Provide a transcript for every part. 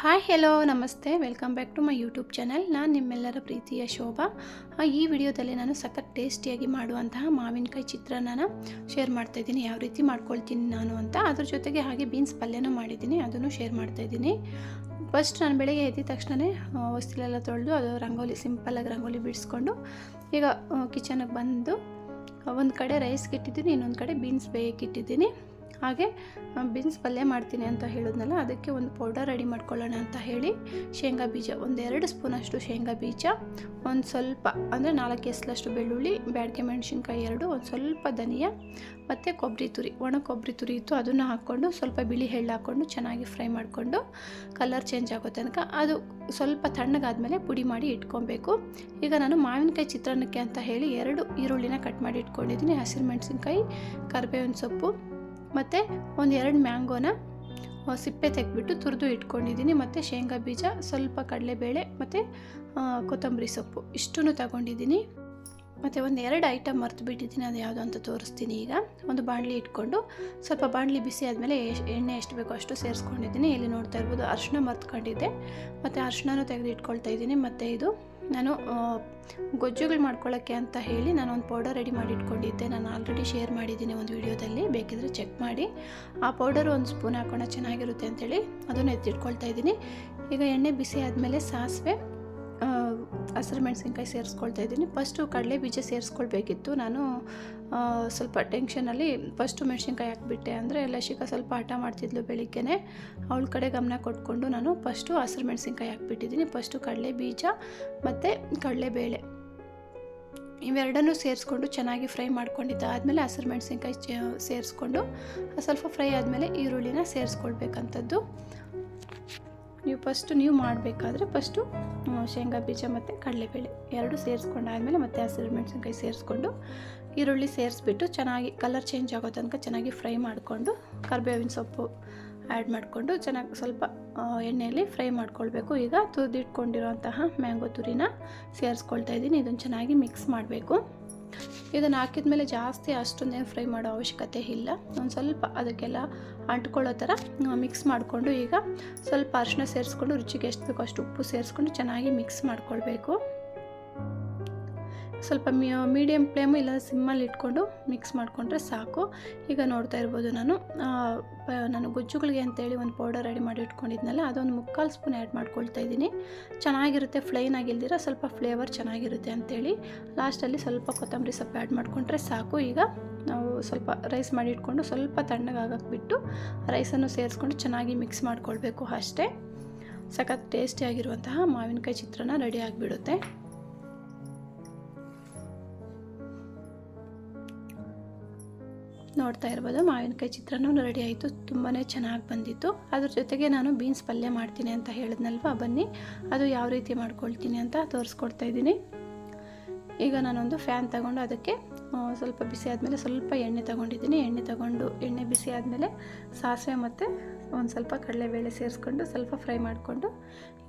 Hi hello, ನಮಸ್ತೆ. Welcome back to my YouTube channel ನಾನು ನಿಮ್ಮೆಲ್ಲರ ಪ್ರೀತಿಯ ಶೋಭಾ. ಈ ವಿಡಿಯೋದಲ್ಲಿ ನಾನು ಸಖತ್ ಟೇಸ್ಟಿಯಾಗಿ ಮಾಡುವಂತಹ ಮಾವಿನಕಾಯಿ ಚಿತ್ರಾನ್ನ ಶೇರ್ ಮಾಡ್ತಾ ಇದ್ದೀನಿ. ಯಾವ ರೀತಿ ಮಾಡ್ಕೊಳ್ತೀನಿ ನಾನು ಅಂತ. ಅದ್ರ ಜೊತೆಗೆ ಹಾಗೆ ಬೀನ್ಸ್ ಪಲ್ಯನೂ ಮಾಡಿದ್ದೀನಿ. ಅದನ್ನು ಶೇರ್ ಮಾಡ್ತಾ ಇದ್ದೀನಿ. ಫಸ್ಟ್ ನಾನು ಬೆಳಗ್ಗೆ ಎದ್ದ ತಕ್ಷಣವೇ ಹೊಸ್ತಿಲೆಲ್ಲ ತೊಳೆದು ಅದು ರಂಗೋಲಿ ಸಿಂಪಲ್ಲಾಗಿ ರಂಗೋಲಿ ಬಿಡಿಸ್ಕೊಂಡು, ಈಗ ಕಿಚನಿಗೆ ಬಂದು ಒಂದು ಕಡೆ ರೈಸ್ಗೆ ಇಟ್ಟಿದ್ದೀನಿ, ಇನ್ನೊಂದು ಕಡೆ ಬೀನ್ಸ್ ಬೇಯಕ್ಕೆ ಇಟ್ಟಿದ್ದೀನಿ ಹಾಗೆ ಬೀನ್ಸ್ ಪಲ್ಯ ಮಾಡ್ತೀನಿ ಅಂತ ಹೇಳಿದ್ನಲ್ಲ, ಅದಕ್ಕೆ ಒಂದು ಪೌಡರ್ ರೆಡಿ ಮಾಡ್ಕೊಳ್ಳೋಣ ಅಂತ ಹೇಳಿ, ಶೇಂಗಾ ಬೀಜ, ಒಂದೆರಡು ಸ್ಪೂನಷ್ಟು ಶೇಂಗಾ ಬೀಜ, ಒಂದು ಸ್ವಲ್ಪ, ಅಂದರೆ ನಾಲ್ಕು ಎಸ್ಲಷ್ಟು ಬೆಳ್ಳುಳ್ಳಿ, ಬ್ಯಾಡಿಗೆ ಮೆಣಸಿನ್ಕಾಯಿ ಎರಡು, ಒಂದು ಸ್ವಲ್ಪ ಧನಿಯಾ, ಮತ್ತು ಕೊಬ್ಬರಿ ತುರಿ, ಒಣ ಕೊಬ್ಬರಿ ತುರಿ ಇತ್ತು, ಅದನ್ನು ಹಾಕ್ಕೊಂಡು ಸ್ವಲ್ಪ ಬಿಳಿ ಎಳ್ಳು ಹಾಕ್ಕೊಂಡು ಚೆನ್ನಾಗಿ ಫ್ರೈ ಮಾಡಿಕೊಂಡು ಕಲರ್ ಚೇಂಜ್ ಆಗೋ ತನಕ ಅದು ಸ್ವಲ್ಪ ತಣ್ಣಗಾದ್ಮೇಲೆ ಪುಡಿ ಮಾಡಿ ಇಟ್ಕೊಬೇಕು. ಈಗ ನಾನು ಮಾವಿನಕಾಯಿ ಚಿತ್ರಾನ್ನಕ್ಕೆ ಅಂತ ಹೇಳಿ ಎರಡು ಈರುಳ್ಳಿನ ಕಟ್ ಮಾಡಿ ಇಟ್ಕೊಂಡಿದ್ದೀನಿ, ಹಸಿರು ಮೆಣಸಿನ್ಕಾಯಿ, ಕರಿಬೇವಿನ ಸೊಪ್ಪು ಮತ್ತು ಒಂದು ಎರಡು ಮ್ಯಾಂಗೋನ ಸಿಪ್ಪೆ ತೆಗೆದ್ಬಿಟ್ಟು ತುರಿದು ಇಟ್ಕೊಂಡಿದ್ದೀನಿ. ಮತ್ತು ಶೇಂಗಾ ಬೀಜ, ಸ್ವಲ್ಪ ಕಡಲೆಬೇಳೆ ಮತ್ತು ಕೊತ್ತಂಬರಿ ಸೊಪ್ಪು ಇಷ್ಟೂ ತಗೊಂಡಿದ್ದೀನಿ. ಮತ್ತು ಒಂದು ಎರಡು ಐಟಮ್ ಮರೆತು ಬಿಟ್ಟಿದ್ದೀನಿ ಅದು ಯಾವುದು ಅಂತ ತೋರಿಸ್ತೀನಿ ಈಗ. ಒಂದು ಬಾಣಲಿ ಇಟ್ಕೊಂಡು, ಸ್ವಲ್ಪ ಬಾಣಲಿ ಬಿಸಿ ಆದಮೇಲೆ ಎಣ್ಣೆ ಎಷ್ಟು ಬೇಕೋ ಅಷ್ಟು ಸೇರಿಸ್ಕೊಂಡಿದ್ದೀನಿ. ಇಲ್ಲಿ ನೋಡ್ತಾ ಇರ್ಬೋದು ಅರ್ಶಿನ ಮರ್ತ್ಕೊಂಡಿದ್ದೆ. ಮತ್ತು ಅರ್ಶಿನೂ ತೆಗೆದು ಇಟ್ಕೊಳ್ತಾ ಇದ್ದೀನಿ. ಮತ್ತು ಇದು ನಾನು ಗೊಜ್ಜುಗಳು ಮಾಡ್ಕೊಳ್ಳೋಕ್ಕೆ ಅಂತ ಹೇಳಿ ನಾನು ಒಂದು ಪೌಡರ್ ರೆಡಿ ಮಾಡಿ ಇಟ್ಕೊಂಡಿದ್ದೆ. ನಾನು ಆಲ್ರೆಡಿ ಶೇರ್ ಮಾಡಿದ್ದೀನಿ ಒಂದು ವಿಡಿಯೋದಲ್ಲಿ ಬೇಕಿದ್ರೆ ಚೆಕ್ ಮಾಡಿ. ಆ ಪೌಡರ್ ಒಂದು ಸ್ಪೂನ್ ಹಾಕೋಣ ಚೆನ್ನಾಗಿರುತ್ತೆ ಅಂತೇಳಿ ಅದನ್ನು ಎತ್ತಿಟ್ಕೊಳ್ತಾ ಇದ್ದೀನಿ. ಈಗ ಎಣ್ಣೆ ಬಿಸಿ ಆದಮೇಲೆ ಸಾಸಿವೆ ಹಸಿರು ಮೆಣಸಿನ್ಕಾಯಿ ಸೇರಿಸ್ಕೊಳ್ತಾ ಇದ್ದೀನಿ. ಫಸ್ಟು ಕಡಲೆ ಬೀಜ ಸೇರಿಸ್ಕೊಳ್ಬೇಕಿತ್ತು. ನಾನು ಸ್ವಲ್ಪ ಟೆನ್ಷನಲ್ಲಿ ಫಸ್ಟು ಮೆಣಸಿನ್ಕಾಯಿ ಹಾಕ್ಬಿಟ್ಟೆ ಅಂದರೆ ಲಸಿಕಾ ಸ್ವಲ್ಪ ಹಠ ಮಾಡ್ತಿದ್ಲು ಬೆಳಿಗ್ಗೆನೆ. ಅವಳ ಕಡೆ ಗಮನ ಕೊಟ್ಕೊಂಡು ನಾನು ಫಸ್ಟು ಹಸಿರು ಮೆಣಸಿನ್ಕಾಯಿ ಹಾಕ್ಬಿಟ್ಟಿದ್ದೀನಿ. ಫಸ್ಟು ಕಡಲೆ ಬೀಜ ಮತ್ತು ಕಡಲೆಬೇಳೆ ಇವೆರಡನ್ನೂ ಸೇರಿಸ್ಕೊಂಡು ಚೆನ್ನಾಗಿ ಫ್ರೈ ಮಾಡ್ಕೊಂಡಿದ್ದಾದಮೇಲೆ ಹಸಿರು ಮೆಣಸಿನ್ಕಾಯಿ ಸೇರಿಸ್ಕೊಂಡು ಸ್ವಲ್ಪ ಫ್ರೈ ಆದಮೇಲೆ ಈರುಳ್ಳಿನ ಸೇರಿಸ್ಕೊಳ್ಬೇಕಂಥದ್ದು. ನೀವು ಫಸ್ಟು ನೀವು ಮಾಡಬೇಕಾದ್ರೆ ಫಸ್ಟು ಶೇಂಗಾ ಬೀಜ ಮತ್ತು ಕಡಲೆಬೇಳೆ ಎರಡು ಸೇರಿಸ್ಕೊಂಡಾದಮೇಲೆ ಮತ್ತೆ ಹಸಿರು ಮೆಣಸಿನ್ಕಾಯಿ ಸೇರಿಸ್ಕೊಂಡು ಈರುಳ್ಳಿ ಸೇರಿಸ್ಬಿಟ್ಟು ಚೆನ್ನಾಗಿ ಕಲರ್ ಚೇಂಜ್ ಆಗೋ ತನಕ ಚೆನ್ನಾಗಿ ಫ್ರೈ ಮಾಡಿಕೊಂಡು ಕರಿಬೇವಿನ ಸೊಪ್ಪು ಆ್ಯಡ್ ಮಾಡಿಕೊಂಡು ಚೆನ್ನಾಗಿ ಸ್ವಲ್ಪ ಎಣ್ಣೆಯಲ್ಲಿ ಫ್ರೈ ಮಾಡ್ಕೊಳ್ಬೇಕು. ಈಗ ತುರಿದಿಟ್ಕೊಂಡಿರೋಂತಹ ಮ್ಯಾಂಗೋ ತುರಿನ ಸೇರಿಸ್ಕೊಳ್ತಾ ಇದ್ದೀನಿ. ಇದನ್ನು ಚೆನ್ನಾಗಿ ಮಿಕ್ಸ್ ಮಾಡಬೇಕು. ಇದನ್ನು ಹಾಕಿದ ಮೇಲೆ ಜಾಸ್ತಿ ಅಷ್ಟೊಂದೇನು ಫ್ರೈ ಮಾಡೋ ಅವಶ್ಯಕತೆ ಇಲ್ಲ. ಒಂದು ಸ್ವಲ್ಪ ಅದಕ್ಕೆಲ್ಲ ಅಂಟ್ಕೊಳ್ಳೋ ಥರ ಮಿಕ್ಸ್ ಮಾಡಿಕೊಂಡು ಈಗ ಸ್ವಲ್ಪ ಅರಿಶಿನ ಸೇರಿಸ್ಕೊಂಡು, ರುಚಿಗೆ ಎಷ್ಟು ಬೇಕೋ ಅಷ್ಟು ಉಪ್ಪು ಸೇರಿಸ್ಕೊಂಡು ಚೆನ್ನಾಗಿ ಮಿಕ್ಸ್ ಮಾಡ್ಕೊಳ್ಬೇಕು. ಸ್ವಲ್ಪ ಮೀಡಿಯಮ್ ಫ್ಲೇಮು ಇಲ್ಲ ಸಿಮ್ಮಲ್ಲಿ ಇಟ್ಕೊಂಡು ಮಿಕ್ಸ್ ಮಾಡಿಕೊಂಡ್ರೆ ಸಾಕು. ಈಗ ನೋಡ್ತಾ ಇರ್ಬೋದು ನಾನು. ನಾನು ಗೊಜ್ಜುಗಳಿಗೆ ಅಂತೇಳಿ ಒಂದು ಪೌಡರ್ ರೆಡಿ ಮಾಡಿ ಇಟ್ಕೊಂಡಿದ್ನಲ್ಲ, ಅದೊಂದು ಮುಕ್ಕಾಲು ಸ್ಪೂನ್ ಆ್ಯಡ್ ಮಾಡ್ಕೊಳ್ತಾ ಇದ್ದೀನಿ. ಚೆನ್ನಾಗಿರುತ್ತೆ ಫ್ಲೈನ್ ಆಗಿಲ್ದಿರ ಸ್ವಲ್ಪ ಫ್ಲೇವರ್ ಚೆನ್ನಾಗಿರುತ್ತೆ ಅಂತೇಳಿ. ಲಾಸ್ಟಲ್ಲಿ ಸ್ವಲ್ಪ ಕೊತ್ತಂಬರಿ ಸೊಪ್ಪು ಆ್ಯಡ್ ಮಾಡಿಕೊಂಡ್ರೆ ಸಾಕು. ಈಗ ನಾವು ಸ್ವಲ್ಪ ರೈಸ್ ಮಾಡಿ ಇಟ್ಕೊಂಡು ಸ್ವಲ್ಪ ತಣ್ಣಗಾಗಕ್ಕೆ ಬಿಟ್ಟು ರೈಸನ್ನು ಸೇರಿಸ್ಕೊಂಡು ಚೆನ್ನಾಗಿ ಮಿಕ್ಸ್ ಮಾಡ್ಕೊಳ್ಬೇಕು ಅಷ್ಟೇ. ಸಖತ್ ಟೇಸ್ಟಿಯಾಗಿರುವಂತಹ ಮಾವಿನಕಾಯಿ ಚಿತ್ರಾನ್ನ ರೆಡಿ ಆಗಿಬಿಡುತ್ತೆ. ನೋಡ್ತಾ ಇರ್ಬೋದು. ಮಾವಿನಕಾಯಿ ಚಿತ್ರಾನ್ನ ರೆಡಿ ಆಯಿತು. ತುಂಬಾ ಚೆನ್ನಾಗಿ ಬಂದಿತ್ತು. ಅದ್ರ ಜೊತೆಗೆ ನಾನು ಬೀನ್ಸ್ ಪಲ್ಯ ಮಾಡ್ತೀನಿ ಅಂತ ಹೇಳಿದ್ನಲ್ವ? ಬನ್ನಿ. ಅದು ಯಾವ ರೀತಿ ಮಾಡ್ಕೊಳ್ತೀನಿ ಅಂತ ತೋರಿಸ್ಕೊಡ್ತಾ ಇದ್ದೀನಿ. ಈಗ ನಾನೊಂದು ಫ್ಯಾನ್ ತಗೊಂಡು ಅದಕ್ಕೆ ಸ್ವಲ್ಪ ಬಿಸಿ ಆದಮೇಲೆ ಸ್ವಲ್ಪ ಎಣ್ಣೆ ತಗೊಂಡಿದ್ದೀನಿ. ಎಣ್ಣೆ ತಗೊಂಡು ಎಣ್ಣೆ ಬಿಸಿ ಆದಮೇಲೆ ಸಾಸಿವೆ ಮತ್ತು ಒಂದು ಸ್ವಲ್ಪ ಕಡಲೆಬೇಳೆ ಸೇರಿಸ್ಕೊಂಡು ಸ್ವಲ್ಪ ಫ್ರೈ ಮಾಡಿಕೊಂಡು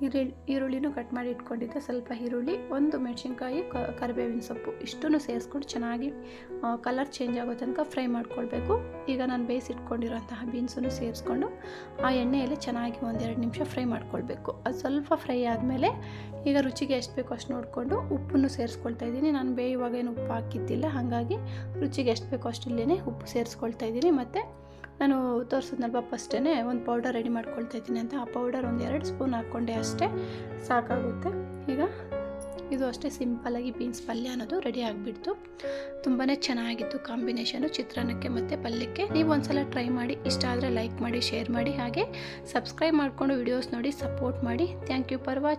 ಈರುಳ್ಳಿ, ಈರುಳ್ಳಿನೂ ಕಟ್ ಮಾಡಿ ಇಟ್ಕೊಂಡಿದ್ದೆ. ಸ್ವಲ್ಪ ಈರುಳ್ಳಿ, ಒಂದು ಮೆಣಸಿನ್ಕಾಯಿ ಕರಿಬೇವಿನ ಸೊಪ್ಪು ಇಷ್ಟೂ ಸೇರಿಸ್ಕೊಂಡು ಚೆನ್ನಾಗಿ ಕಲರ್ ಚೇಂಜ್ ಆಗೋ ತನಕ ಫ್ರೈ ಮಾಡ್ಕೊಳ್ಬೇಕು. ಈಗ ನಾನು ಬೇಯಿಸಿಟ್ಕೊಂಡಿರೋಂತಹ ಬೀನ್ಸನ್ನು ಸೇರಿಸ್ಕೊಂಡು ಆ ಎಣ್ಣೆಯಲ್ಲಿ ಚೆನ್ನಾಗಿ ಒಂದೆರಡು ನಿಮಿಷ ಫ್ರೈ ಮಾಡ್ಕೊಳ್ಬೇಕು. ಅದು ಸ್ವಲ್ಪ ಫ್ರೈ ಆದಮೇಲೆ ಈಗ ರುಚಿಗೆ ಎಷ್ಟು ಬೇಕೋ ಅಷ್ಟು ನೋಡಿಕೊಂಡು ಉಪ್ಪನ್ನು ಸೇರಿಸ್ಕೊಳ್ತಾ ಇದ್ದೀನಿ. ನಾನು ಬೇಯುವಾಗ ಏನು ಉಪ್ಪು ಹಾಕಿದ್ದಿಲ್ಲ ಹಾಗಾಗಿ ರುಚಿಗೆ ಎಷ್ಟು ಬೇಕೋ ಅಷ್ಟು ಇಲ್ಲೇ ಉಪ್ಪು ಸೇರಿಸ್ಕೊಳ್ತಾ ಇದ್ದೀನಿ. ಮತ್ತು ನಾನು ತೋರಿಸಿದ್ನಲ್ವ ಫಸ್ಟೇ ಒಂದು ಪೌಡರ್ ರೆಡಿ ಮಾಡ್ಕೊಳ್ತಾ ಇದ್ದೀನಿ ಅಂತ. ಆ ಪೌಡರ್ ಒಂದು ಎರಡು ಸ್ಪೂನ್ ಹಾಕ್ಕೊಂಡೆ ಅಷ್ಟೇ. ಸಾಕಾಗುತ್ತೆ. ಈಗ ಇದು ಅಷ್ಟೇ ಸಿಂಪಲ್ಲಾಗಿ ಬೀನ್ಸ್ ಪಲ್ಯ ಅನ್ನೋದು ರೆಡಿ ಆಗಿಬಿಡ್ತು. ತುಂಬಾ ಚೆನ್ನಾಗಿತ್ತು ಕಾಂಬಿನೇಷನು ಚಿತ್ರಾನ್ನಕ್ಕೆ ಮತ್ತು ಪಲ್ಯಕ್ಕೆ. ನೀವು ಒಂದ್ಸಲ ಟ್ರೈ ಮಾಡಿ, ಇಷ್ಟ ಆದರೆ ಲೈಕ್ ಮಾಡಿ ಶೇರ್ ಮಾಡಿ. ಹಾಗೆ ಸಬ್ಸ್ಕ್ರೈಬ್ ಮಾಡಿಕೊಂಡು ವಿಡಿಯೋಸ್ ನೋಡಿ ಸಪೋರ್ಟ್ ಮಾಡಿ. Thank you for watch